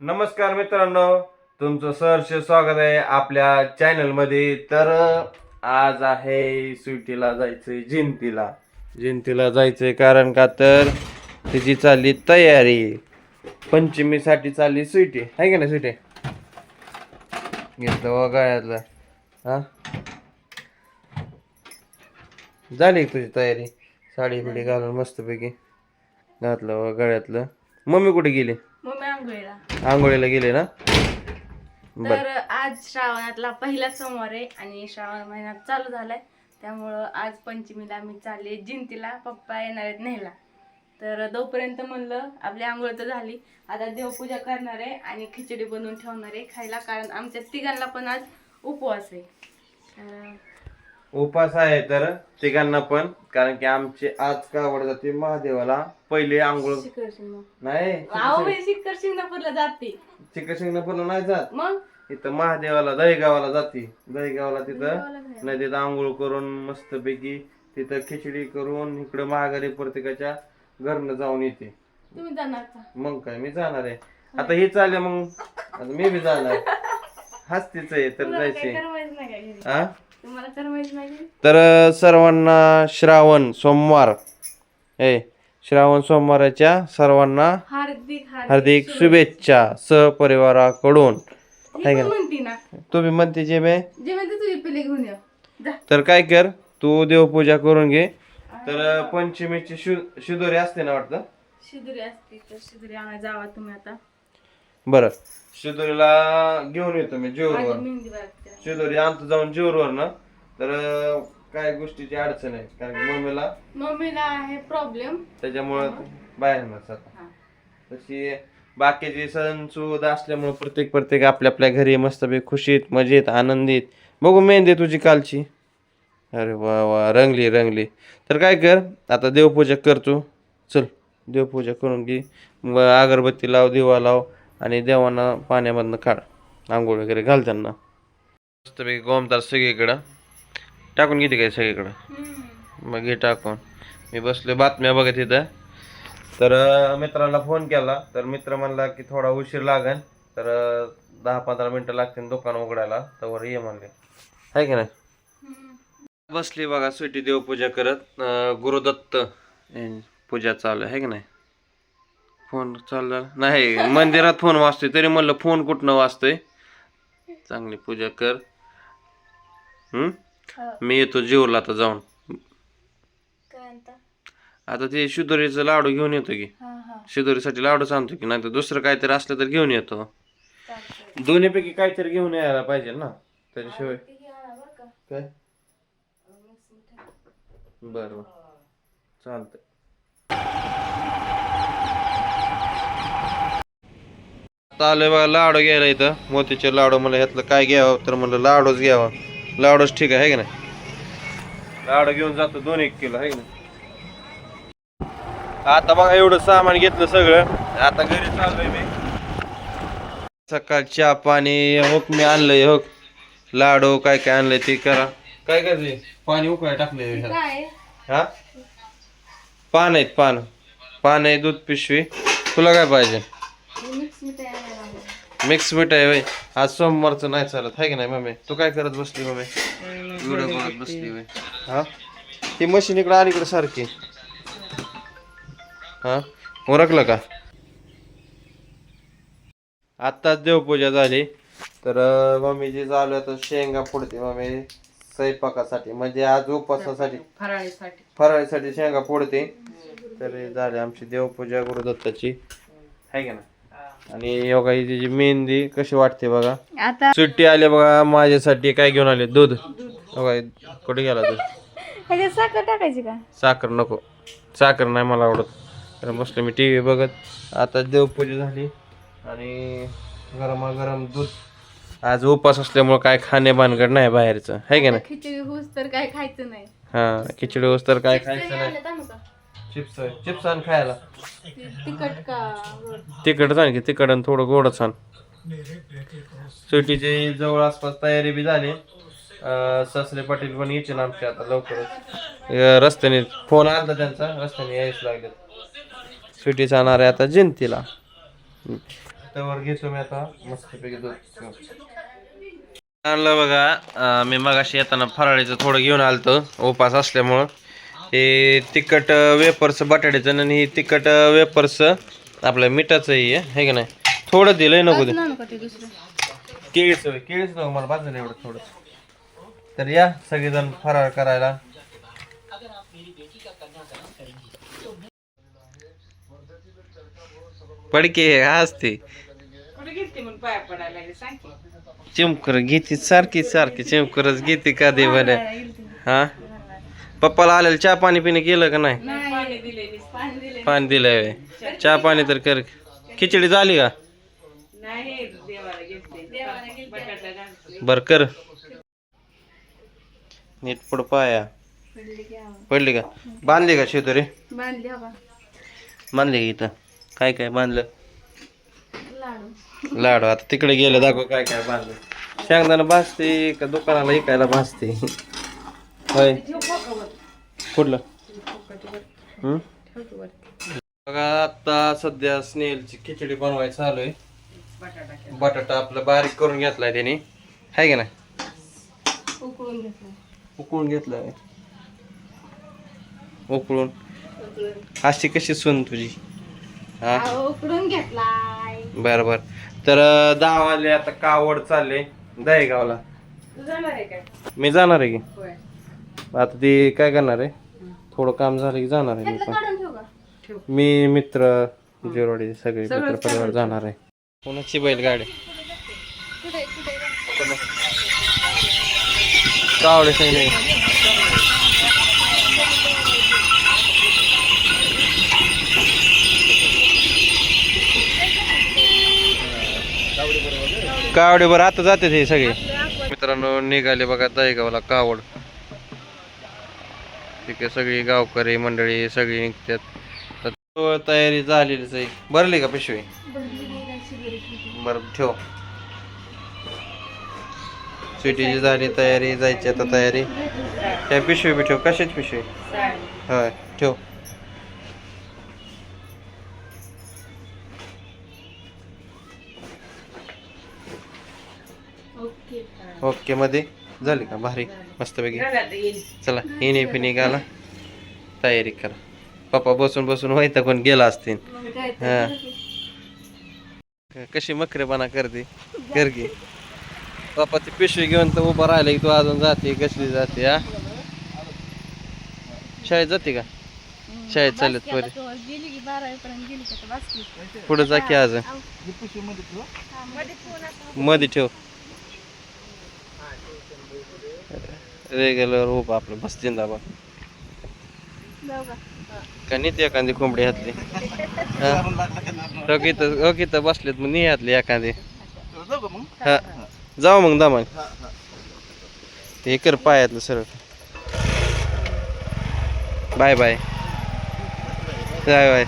नमस्कार मित्रांनो तुमचं सहर्ष स्वागत आहे आपल्या चॅनलमध्ये. तर आज आहे सुटीला जायचंय जिंतीला. जिंतीला जायचंय कारण का तर तिची चालली तयारी. पंचमीसाठी चालली सुटी आहे का नाही सुटी घेतलं व गळ्यातलं. हा? झाली तुझी तयारी? साडी बिडी घालून मस्तपैकी. घातलं व गळ्यातलं. मम्मी कुठे गेली? मम्मी आंघोळीला आंघोळीला गेले ना? तर आज श्रावणातला पहिला सोमवार आहे आणि श्रावण महिन्यात चालू झालाय. त्यामुळं आज पंचमीला आम्ही चालले जिंतीला. पप्पा येणार आहेत न्यायला. तर तोपर्यंत म्हणलं आपली आंघोळ तर झाली. आता देवपूजा करणार आहे आणि खिचडी बनवून ठेवणार आहे खायला. कारण आमच्या तिघांना पण आज उपवास आहे. तर उपास आहे तर तिघांना पण कारण की आमचे आज का आवड जाते महादेवाला पहिले आंघोळ नाही अहो मी शिखर शिंगणापूरला जाते. चिकन शिंगणापूरला नाही जात? मग? इथं महादेवाला दहीगावाला जाते. दहीगावाला तिथं. नदीत आंघोळ करून मस्तपैकी तिथं खिचडी करून इकडं महागारी प्रत्येकाच्या घरनं जाऊन येते. मग काय मी जाणार आहे. आता हे चालले मग मी बी जाणार. हस्तीच आहे तर जायचे हा तुम्हाला नाही? तर सर्वांना श्रावण सोमवार ए श्रावण सोमवाराच्या सर्वांना हार्दिक हार्दिक शुभेच्छा. सहपरिवाराकडून? म्हणती ना. तुम्ही म्हणते जे मे जे म्हणते तुझी पिले घेऊन ये. जा. तर काय कर तू देवपूजा करून घे. तर पंचमीची शु शिदोरी असते ना वाटतं? शिदुरी असते तर शिदुरी जावा तुम्ही आता. बरं. शिदोरीला घेऊन येतो मी जेवरवर. शिदोरी आणतो जाऊन जेवरवर ना. तर काय गोष्टीची अडचण आहे? कारण की मम्मीला मम्मीला आहे प्रॉब्लेम त्याच्यामुळं बाहेर नसतात तशी बाकीचे सण सुद असल्यामुळे प्रत्येक प्रत्येक आपल्या आपल्या घरी मस्तपैकी खुशीत मजेत आनंदीत. बघू मेहंदी तुझी कालची. अरे वा वा रंगली रंगली. तर काय कर आता देवपूजा कर तू. चल देवपूजा करून घे. अगरबत्ती लाव दिवा लाव. आणि देवांना पाण्यामधनं काढ आंघोळ वगैरे घाल त्यांना. मस्तपैकी गोमतार सगळीकडं. टाकून घेते काय सगळीकडं? मग घे टाकून. मी बसलो बातम्या बघत इथं. तर मित्राला फोन केला. तर मित्र म्हणला की थोडा उशीर लागन. तर दहा पंधरा मिनटं लागतील दुकान उघडायला. तर ये म्हणले. आहे की नाही? बसली बघा सुटी देवपूजा करत. गुरुदत्त पूजा चालू आहे की नाही? फोन चालला नाही मंदिरात फोन वाजतोय तरी म्हणलं फोन कुठनं वाजतोय? चांगली पूजा कर. हम्म मी येतो जेवला आता जाऊन. काय म्हणता? आता ते शिदोरीचं लाडू घेऊन येतो की. हा हा. शिदोरीसाठी लाडूच आणतो की नाही तर दुसरं काहीतरी असलं तर घेऊन येतो. चालतंय. दोन्हीपैकी काहीतरी घेऊन यायला पाहिजे ना त्याच्याशिवाय. ते बरं का? काय. बरं बरं. चालतंय. आलोय बघा लाडू घ्यायला इथं. मोतीचे लाडू मला ह्यातलं काय घ्यावं? तर म्हणलं लाडूच घ्यावा. लाडूच ठीक आहे है की नाही? लाडू घेऊन जातो दोन एक किलो आहे की नाही? आता बघा एवढं सामान घेतलं सगळं. आता घरी चाललोय मी. सकाळ चहा पाणी होक मी आणलंय होक लाडू काय काय आणलंय ते करा. काय करायचं पाणी उकळाय टाकलंय. काय? हा? पान आहेत पान. पान आहे दूध पिशवी. तुला काय पाहिजे? मिक्स. मिक्स मिठाई होय. आज सोमवारचं नाही चालत आहे की नाही मम्मी? तू काय करत बसली मम्मी? व्हिडिओ बघत बसली होय. हा? ती मशीन इकडे आली इकडे सारखी. हा? ओरखलं का? आत्ताच देवपूजा झाली. तर अं, मम्मीची चालू आहे तर शेंगा फोडते मम्मी. स्वयंपाकासाठी म्हणजे आज उपवासासाठी. फराळीसाठी. फराळीसाठी शेंगा फोडते. तर हे झाली आमची देवपूजा गुरुदत्ताची. आहे का ना आणि योगा ही तिची मेहंदी कशी वाटते बघा. आता सुट्टी आली बघा माझ्यासाठी काय घेऊन आले? दूध. बघा कुठे गेला दूध? ह्याच्यात साखर टाकायची का? साखर नको. साखर नाही मला आवडत. तर बसलो मी टी व्ही बघत. आता देवपूजा झाली आणि गरमागरम दूध. आज उपास असल्यामुळे काय खाणे भानगड नाही बाहेरचं. आहे का नाही? खिचडी होस तर काय खायचं नाही. हा खिचडी होस तर काय खायचं नाही. चिप्स चिप्स आण खायला. तिखट का गोड? तिकडच आणखी तिकड आणि थोडं गोडच आण. सुट्टीची जवळ आसपास तयारी बी झाली. अं, सासरे पाटील पण यायचे ना आमच्या आता लवकरच. अं, रस्त्याने फोन आला त्यांचा रस्त्याने यायच लागले. सुट्टी जाणार आहे आता जयंतीला त्यावर घेतो मी आता मस्तपैकी दूध आणलं बघा अं, मी मगाशी येताना फराळीचं थोडं घेऊन आलतो उपास असल्यामुळं. हे तिखट वेपर्स बटाट्याचं आणि हे तिखट वेपर्स आपलं मिठाचं हे आहे है की नाही? थोडं दिलंय नको ते. दुसरं. केळीच केळीच नको मला बाजूला एवढं थोडं. तर या सगळेजण फराळ करायला. पडके असते चिमकर घेते सारखी सारखी चिमकरच घेते का दे बरं हा? पप्पाला आलेलं चहा पाणी पिणे केलं का नाही? पाणी दिले पाणी दिले पाणी दिलंय व्हय. चहा पाणी तर कर. खिचडी झाली का? नाही देवाला घेतले. देवाला घेतले. बर कर. नीट पुढं पाया. पडली की आवाज. पडली का? बांधली का शेतोरी बांधली हवा बांधली का इथं? काय काय बांधलं? लाडू. लाडू. आता तिकडे गेलं दाखव काय काय बांधलं. शेंगदाणा भाजते का दुकानाला इकायला भाजते? होय. कुठलं? हम्म? बघा आता सध्या स्नेलची खिचडी बनवायची चालू आहे बटाटा आपला बारीक करून घेतलाय त्याने. हाय का नाही? उकळून घेतलं उकळून घेतलाय. उकळून? उकळून अशी कशी सून तुझी? हा? अहो, उकळून घेतलाय. बर बर. तर अं, दहा वाजले आता कावड चालले दहेगावला. तू जाणार आहे काय मी जाणार आहे की? होय. आता ती काय करणार आहे? थोडं काम झालं की जाणार आहे मी पण. मी मित्र जेवढे सगळे मित्र परिवार जाणार आहे. कोणाची बैलगाडी? कावडे सैनिक कावडे बरं आता जाते हे सगळे. मित्रांनो निघाले बघा दहीगावला कावड. तिकडे सगळी गावकरी मंडळी सगळी निघतात. तर तयारी झालेलीच आहे. भरली का पिशवी? बरं ठेव. स्वीटीची झाली तयारी जायची आता तयारी. त्या पिशवी बी ठेव. कशाच पिशवी? होय ठेव. ओके. मध्ये झाली का? भारी. मस्तपैकी. चला हिने फिने घाला तयारी करा. पप्पा बसून बसून व्हायता कोण गेला असतील. हा. कशी मकरेपणा करते? कर की पप्पा ती पिशवी घेऊन तर उभा राहिला की तू अजून जाते कसली जाते हा? शाळेत जाते का? शाळेत चालत गेली गेली की पुढे जा की अजून मध्ये ठेव. रेग्युलर उभा आपलं बस जिंदाबाद. का? नीती एखादी कोंबडी घातली? ओके ओके तर बसलेत मग नाही घातली एखादी. हा. जाऊ मग दा मग हे कर पायातलं सरळ. Bye bye. Bye bye.